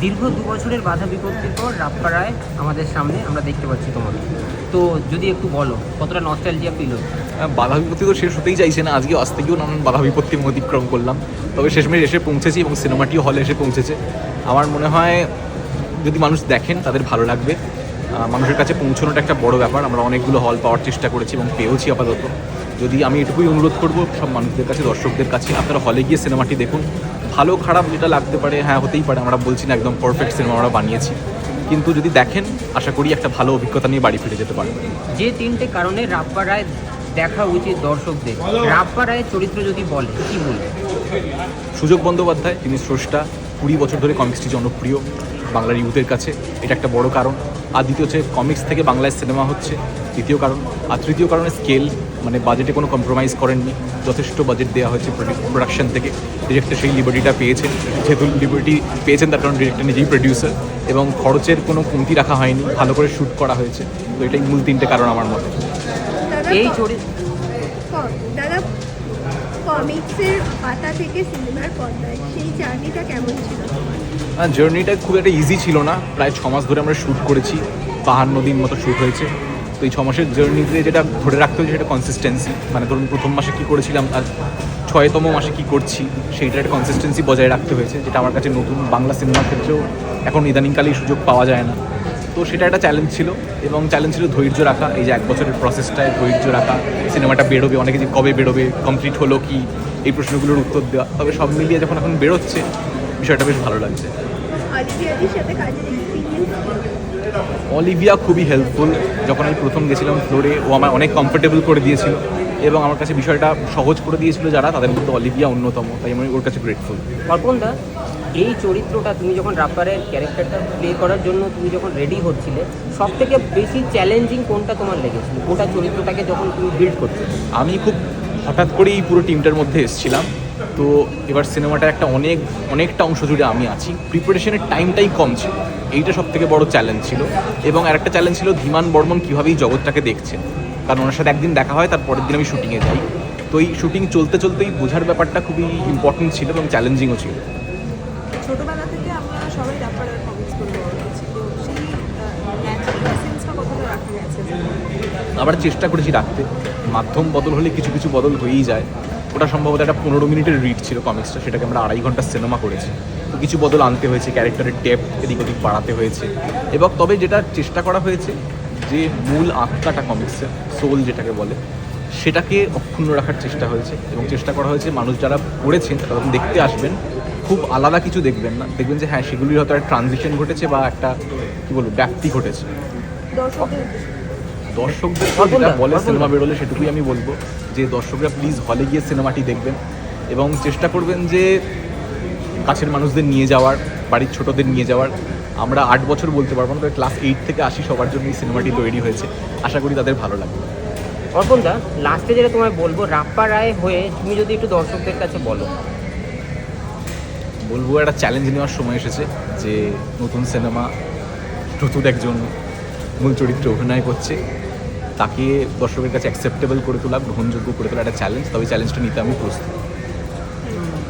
দীর্ঘ দু বছরের বাধা বিপত্তির পর রাপ্পারায় আমাদের সামনে আমরা দেখতে পাচ্ছি তোমাকে তো যদি একটু বলো কতটা নস্টালজিয়া ফিল হ্যাঁ, বাধা বিপত্তি তো শেষ হতেই চাইছে না। আজকে আজ থেকেও নানান বাধা বিপত্তি অতিক্রম করলাম। তবে শেষমেশ এসে পৌঁছেছি এবং সিনেমাটিও হলে এসে পৌঁছেছে। আমার মনে হয় যদি মানুষ দেখেন তাদের ভালো লাগবে। মানুষের কাছে পৌঁছানোটা একটা বড় ব্যাপার। আমরা অনেকগুলো হল পাওয়ার চেষ্টা করেছি এবং পেয়েওছি আপাতত। যদি আমি এটুকুই অনুরোধ করব সব মানুষদের কাছে দর্শকদের কাছে আপনারা হলে গিয়ে সিনেমাটি দেখুন। ভালো খারাপ যেটা লাগতে পারে হ্যাঁ হতেই পারে আমরা বলছি না একদম পারফেক্ট সিনেমা আমরা বানিয়েছি। কিন্তু যদি দেখেন আশা করি একটা ভালো অভিজ্ঞতা নিয়ে বাড়ি ফিরে যেতে পারবেন। যে তিনটে কারণে রাপ্পারায় দেখা উচিত দর্শকদের। রাপ্পারায়ের চরিত্র যদি বলে কি বলবে? সুযোগ বন্দ্যোপাধ্যায় তিনি স্রষ্টা কুড়ি বছর ধরে কমিক্সটি জনপ্রিয় বাংলার ইউথের কাছে। এটা একটা বড় কারণ। আর দ্বিতীয় হচ্ছে কমিক্স থেকে বাংলায় সিনেমা হচ্ছে। দ্বিতীয় কারণ আর তৃতীয় কারণে স্কেল মানে বাজেটে কোনো কম্প্রোমাইজ করেননি। যথেষ্ট বাজেট দেওয়া হয়েছে প্রোডাকশন থেকে। ডিরেক্টর সেই লিবার্টিটা পেয়েছেন যেহেতু লিবার্টি পেয়েছেন তার কারণ ডিরেক্টর নিজেই প্রডিউসার এবং খরচের কোনো কমতি রাখা হয়নি। ভালো করে শ্যুট করা হয়েছে। তো এটাই মূল তিনটে কারণ আমার মতে। এই চরিত্র দাদা কমিক্সের পাতা থেকে সিনেমার পর্দায় সেই জার্নিটা কেমন ছিল? জার্নিটা খুব একটা ইজি ছিল না। প্রায় ছ মাস ধরে আমরা শ্যুট করেছি। পাহাড় নদীর মতো শ্যুট হয়েছে। তো এই ছ মাসের জার্নিতে যেটা ধরে রাখতে হয়েছে সেটা কনসিস্টেন্সি মানে ধরুন, প্রথম মাসে কী করেছিলাম, আর ছয়তম মাসে কী করছি, সেইটার একটা কনসিস্টেন্সি বজায় রাখতে হয়েছে, যেটা আমার কাছে নতুন বাংলা সিনেমার ক্ষেত্রেও এখন ইদানিংকালেই সুযোগ পাওয়া যায় না। তো সেটা একটা চ্যালেঞ্জ ছিল, এবং চ্যালেঞ্জ ছিল ধৈর্য রাখা। এই যে এক বছরের প্রসেসটায় ধৈর্য রাখা সিনেমাটা বেরোবে, অনেকে যে কবে বেরোবে কমপ্লিট হলো কি, এই প্রশ্নগুলোর উত্তর দেওয়া। তবে সব মিলিয়ে যখন এখন বেরোচ্ছে বিষয়টা বেশ ভালো লাগছে। অলিভিয়া খুবই হেল্পফুল যখন আমি প্রথম গেছিলাম ফ্লোরে ও আমার অনেক কমফোর্টেবল করে দিয়েছিল এবং আমার কাছে বিষয়টা সহজ করে দিয়েছিল যারা তাদের মধ্যে অলিভিয়া অন্যতম তাই আমি ওর কাছে গ্রেটফুল অর্পণদা এই চরিত্রটা তুমি যখন রাপ্পারের ক্যারেক্টারটা প্লে করার জন্য তুমি যখন রেডি হচ্ছিলে সব থেকে বেশি চ্যালেঞ্জিং কোনটা তোমার লেগেছিল? গোটা চরিত্রটাকে যখন তুমি বিল্ড করছ আমি খুব হঠাৎ করেই পুরো টিমটার মধ্যে এসেছিলাম। তো এবার সিনেমাটা একটা অনেক অনেকটা অংশ জুড়ে আমি আছি। প্রিপারেশনের টাইমটাই কম ছিল। এইটা সব থেকে বড় চ্যালেঞ্জ ছিল। এবং আরেকটা চ্যালেঞ্জ ছিল ধীমান বর্মন কীভাবে এই জগৎটাকে দেখছেন কারণ ওনার সাথে একদিন দেখা হয় তার পরের দিন আমি শুটিংয়ে যাই। তো এই শুটিং চলতে চলতেই বোঝার ব্যাপারটা খুবই ইম্পর্টেন্ট ছিল এবং চ্যালেঞ্জিংও ছিল। ছোটবেলা থেকে আমরা সবাই রাপারের কমিক্সগুলো পড়েছি তো সেই ন্যাচারাল কতটা রাখা গেছে? আবার চেষ্টা করেছি রাখতে। মাধ্যম বদল হলে কিছু কিছু বদল হয়েই যায়। ওটা সম্ভবত একটা পনেরো মিনিটের রিড ছিল কমিক্সটা সেটাকে আমরা আড়াই ঘণ্টা সিনেমা করেছি। তো কিছু বদল আনতে হয়েছে ক্যারেক্টারের ডেপ এদিক ওদিক বাড়াতে হয়েছে। এবং তবে যেটা চেষ্টা করা হয়েছে, যে মূল আত্মাটা কমিক্সের সোল যেটাকে বলে, সেটাকে অক্ষুণ্ণ রাখার চেষ্টা হয়েছে। এবং চেষ্টা করা হয়েছে মানুষ যারা পড়েছেন, তারা দেখতে আসবেন, খুব আলাদা কিছু দেখবেন না। দেখবেন যে হ্যাঁ সেগুলির হয়তো একটা ট্রানজিশন ঘটেছে বা একটা, কী বলব, ব্যাপ্তি ঘটেছে। দর্শকদের যেটা বলে সিনেমা বেরোলে সেটুকুই আমি বলব যে দর্শকরা প্লিজ হলে গিয়ে সিনেমাটি দেখবেন এবং চেষ্টা করবেন যে কাছের মানুষদের নিয়ে যাওয়ার বাড়ির ছোটদের নিয়ে যাওয়ার। আমরা আট বছর বলতে পারব না তবে ক্লাস এইট থেকে আসি সবার জন্য এই সিনেমাটি তৈরি হয়েছে। আশা করি তাদের ভালো লাগবে। অর্পণদা লাস্টে যেটা তোমায় বলব রাপ্পা রায় হয়ে তুমি যদি একটু দর্শকদের কাছে বলো। বলব একটা চ্যালেঞ্জ নেওয়ার সময় এসেছে যে নতুন সিনেমা নতুন একজন মূল চরিত্রে অভিনয় করছে। তাকে দর্শকের কাছে অ্যাকসেপ্টেবল করে তোলা গ্রহণযোগ্য করে তোলা একটা চ্যালেঞ্জ তবে চ্যালেঞ্জটা নিতে আমি প্রস্তুত।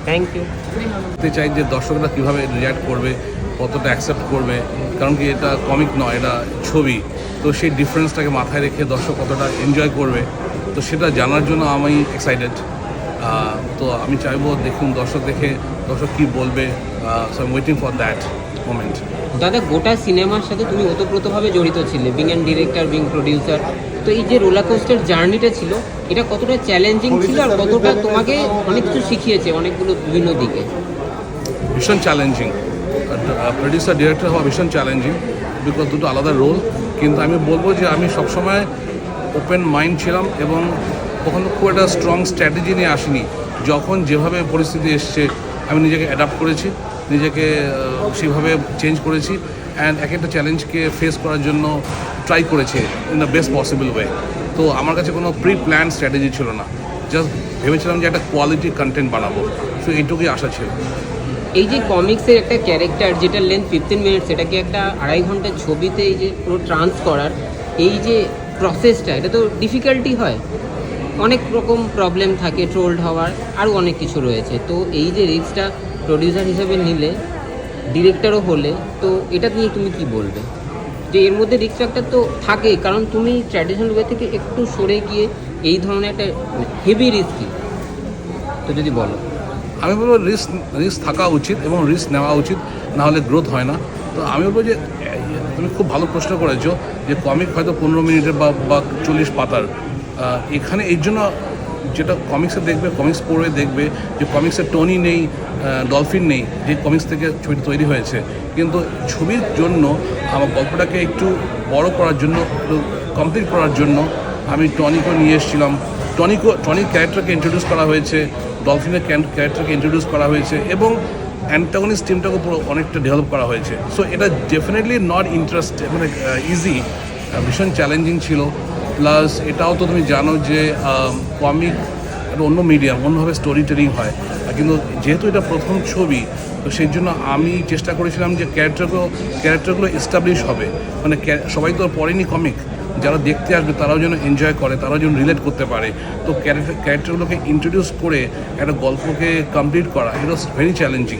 থ্যাংক ইউ দেখতে চাই যে দর্শকরা কীভাবে রিয়াক্ট করবে কতটা অ্যাকসেপ্ট করবে কারণ কি এটা কমিক নয় এটা ছবি। তো সেই ডিফারেন্সটাকে মাথায় রেখে দর্শক কতটা এনজয় করবে তো সেটা জানার জন্য আমি এক্সাইটেড তো আমি চাইব দেখুন দর্শক দেখে দর্শক কী বলবে so I waiting for that moment দাদা গোটা সিনেমার সাথে তুমি ওতপ্রোতভাবে জড়িত ছিলে being and director being producer তো এই যে রোলার কোস্টার জার্নিটা ছিল এটা কতটা চ্যালেঞ্জিং ছিল আর কতটা তোমাকে অনেক কিছু শিখিয়েছে অনেকগুলো বিভিন্ন দিকে? ভীষণ চ্যালেঞ্জিং প্রডিউসার ডিরেক্টর হওয়া ভীষণ চ্যালেঞ্জিং বিকজ দুটো আলাদা রোল কিন্তু আমি বলব যে আমি সবসময় ওপেন মাইন্ড ছিলাম এবং কখনো খুব একটা স্ট্রং স্ট্র্যাটেজি নিয়ে আসিনি। যখন যেভাবে পরিস্থিতি এসছে আমি নিজেকে অ্যাডাপ্ট করেছি। নিজেকে সেভাবে চেঞ্জ করেছি অ্যান্ড এক একটা চ্যালেঞ্জকে ফেস করার জন্য ট্রাই করেছে in the best possible way তো আমার কাছে কোনো প্রি প্ল্যান স্ট্র্যাটেজি ছিল না। জাস্ট ভেবেছিলাম যে একটা কোয়ালিটি কন্টেন্ট বানাবো। তো এইটুকুই আশা ছিল। এই যে কমিক্সের একটা ক্যারেক্টার যেটা লেন্থ ফিফটিন মিনিটস সেটাকে একটা আড়াই ঘণ্টার ছবিতে এই যে পুরো ট্রান্স করার, এই যে প্রসেসটা এটা তো ডিফিকাল্টি হয়। অনেক রকম প্রবলেম থাকে ট্রোল্ড হওয়ার, আরও অনেক কিছু রয়েছে। তো এই যে রিস্কটা প্রডিউসার হিসেবে নিলে ডিরেক্টরও হলে, তো এটা নিয়ে তুমি কি বলবে? যে এর মধ্যে রিস্ক ফ্যাক্টর তো থাকে কারণ তুমি ট্র্যাডিশনাল ওয়ে থেকে একটু সরে গিয়ে এই ধরনের একটা হেভি রিস্কি তো যদি বলো। আমি বলব রিস্ক রিস্ক থাকা উচিত এবং রিস্ক নেওয়া উচিত, না হলে গ্রোথ হয় না। তো আমি বলব যে, তুমি খুব ভালো প্রশ্ন করেছ যে কমিক হয়তো পনেরো মিনিটের বা বা চল্লিশ পাতার। এখানে এর জন্য যেটা কমিক্সে দেখবে কমিক্স পড়ে দেখবে যে কমিক্সে টনি নেই ডলফিন নেই, যে কমিক্স থেকে ছবিটা তৈরি হয়েছে। কিন্তু ছবির জন্য, আমার গল্পটাকে একটু বড় করার জন্য কমপ্লিট করার জন্য আমি টনিকও নিয়ে এসেছিলাম। টনিক ক্যারেক্টারকে ইন্ট্রোডিউস করা হয়েছে ডলফিনের ক্যারেক্টারকে ইন্ট্রোডিউস করা হয়েছে এবং অ্যান্টাগনিস্ট টিমটাকে পুরো অনেকটা ডেভেলপ করা হয়েছে। সো এটা ডেফিনেটলি নট ইন্টারেস্ট মানে ইজি ভীষণ চ্যালেঞ্জিং ছিল। প্লাস এটাও তো তুমি জানো যে কমিক অন্য মিডিয়াম অন্যভাবে স্টোরি টেলিং হয় কিন্তু যেহেতু এটা প্রথম ছবি, তো সেই জন্য আমি চেষ্টা করেছিলাম যে ক্যারেক্টারগুলো ক্যারেক্টারগুলো এস্টাবলিশ হবে। মানে সবাই তো পড়েনি কমিক যারা দেখতে আসবে, তারাও যেন এনজয় করে, তারাও যেন রিলেট করতে পারে। তো ক্যারেক্টার ক্যারেক্টারগুলোকে ইন্ট্রোডিউস করে একটা গল্পকে কমপ্লিট করা এটা ভেরি চ্যালেঞ্জিং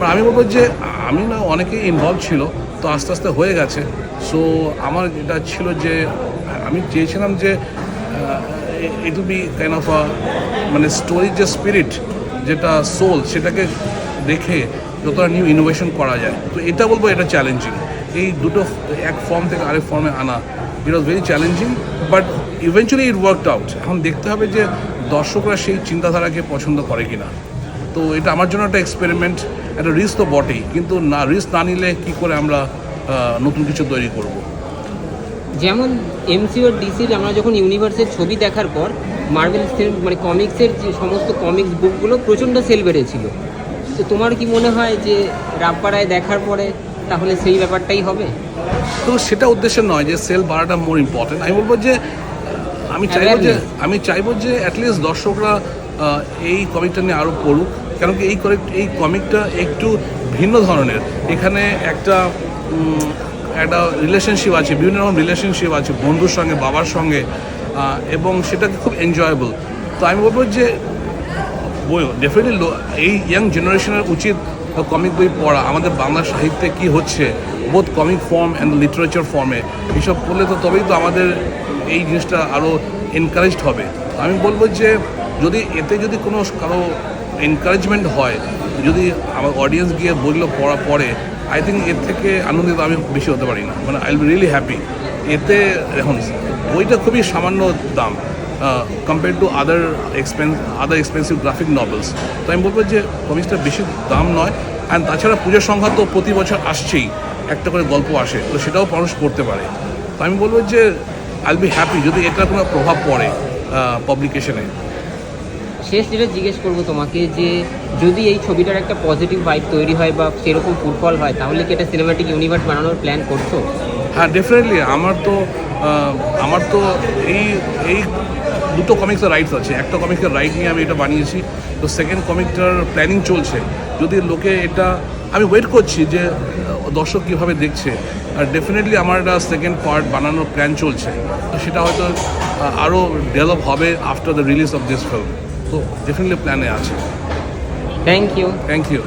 আর আমি বলব যে, আমি না অনেকেই ইনভলভ ছিল, তো আস্তে আস্তে হয়ে গেছে। সো আমার এটা ছিল যে আমি চেয়েছিলাম যে ইট বি কাইন্ড অফ মানে স্টোরির যে স্পিরিট যেটা সোল সেটাকে দেখে যতটা নিউ ইনোভেশন করা যায়। তো এটা বলব, এটা চ্যালেঞ্জিং এই দুটো এক ফর্ম থেকে আরেক ফর্মে আনা it was very challenging but eventually it worked out এখন দেখতে হবে যে দর্শকরা সেই চিন্তাধারাকে পছন্দ করে কিনা। তো এটা আমার জন্য একটা এক্সপেরিমেন্ট একটা রিস্ক তো বটেই, কিন্তু না রিস্ক না নিলে কী করে আমরা নতুন কিছু তৈরি করব? যেমন এমসিও ডিসির আমরা যখন ইউনিভার্সের ছবি দেখার পর মার্ভেল মানে কমিক্সের যে সমস্ত কমিক্স বুকগুলো প্রচণ্ড সেল বেড়েছিল। তো তোমার কি মনে হয় যে রাবপাড়ায় দেখার পরে তাহলে সেই ব্যাপারটাই হবে? তো সেটা উদ্দেশ্য নয় যে সেল বাড়াটা মোর ইম্পর্টেন্ট আমি বলব যে আমি চাইব যে আমি চাইব যে অ্যাটলিস্ট দর্শকরা এই কমিকটা নিয়ে আরও পড়ুক। কেন কি এই এই কমিকটা একটু ভিন্ন ধরনের। এখানে একটা একটা রিলেশনশিপ আছে, বিভিন্ন রকম রিলেশনশিপ আছে, বন্ধুর সঙ্গে, বাবার সঙ্গে এবং সেটাকে খুব এনজয়েবল তো আমি বলব যে, বই ডেফিনেটলি এই ইয়াং জেনারেশনের উচিত কমিক বই পড়া। আমাদের বাংলা সাহিত্যে কি হচ্ছে বোধ কমিক ফর্ম অ্যান্ড লিটারেচার ফর্মে এইসব পড়লে তো তবেই তো আমাদের এই জিনিসটা আরও এনকারেজড হবে। আমি বলব যে, যদি এতে যদি কোনো কারও এনকারেজমেন্ট হয়, যদি আমার অডিয়েন্স গিয়ে বইগুলো পড়া, পড়ে আই থিঙ্ক এর থেকে আনন্দিত আমি বেশি হতে পারি না। মানে আই বি রিয়েলি হ্যাপি এতে এখন বইটা খুবই সামান্য দাম compare to other expense other expensive graphic novels তো আমি বলব যে, কমিক্সটা বেশি দাম নয় অ্যান্ড তাছাড়া পুজোর সংখ্যা তো প্রতি বছর আসছেই, একটা করে গল্প আসে, তো সেটাও মানুষ পড়তে পারে। তো আমি বলব যে আইল বি হ্যাপি যদি এটার কোনো প্রভাব পড়ে পাবলিকেশনে শেষ যেটা জিজ্ঞেস করব তোমাকে যে, যদি এই ছবিটার একটা পজিটিভ ভাইব তৈরি হয় বা সেরকম ফুটফল হয়, তাহলে কি এটা সিনেমাটিক ইউনিভার্স বানানোর প্ল্যান করছ? হ্যাঁ ডেফিনেটলি আমার তো আমার তো এই এই দুটো কমিক্সের রাইটস আছে। একটা কমিক্সের রাইট নিয়ে আমি এটা বানিয়েছি। তো সেকেন্ড কমিকটার প্ল্যানিং চলছে। যদি লোকে এটা, আমি ওয়েট করছি যে দর্শক কীভাবে দেখছে। আর ডেফিনেটলি আমার একটা সেকেন্ড পার্ট বানানোর প্ল্যান চলছে। তো সেটা হয়তো আরও ডেভেলপ হবে after the release of this film তো ডেফিনেটলি প্ল্যানে আছে। Thank you thank you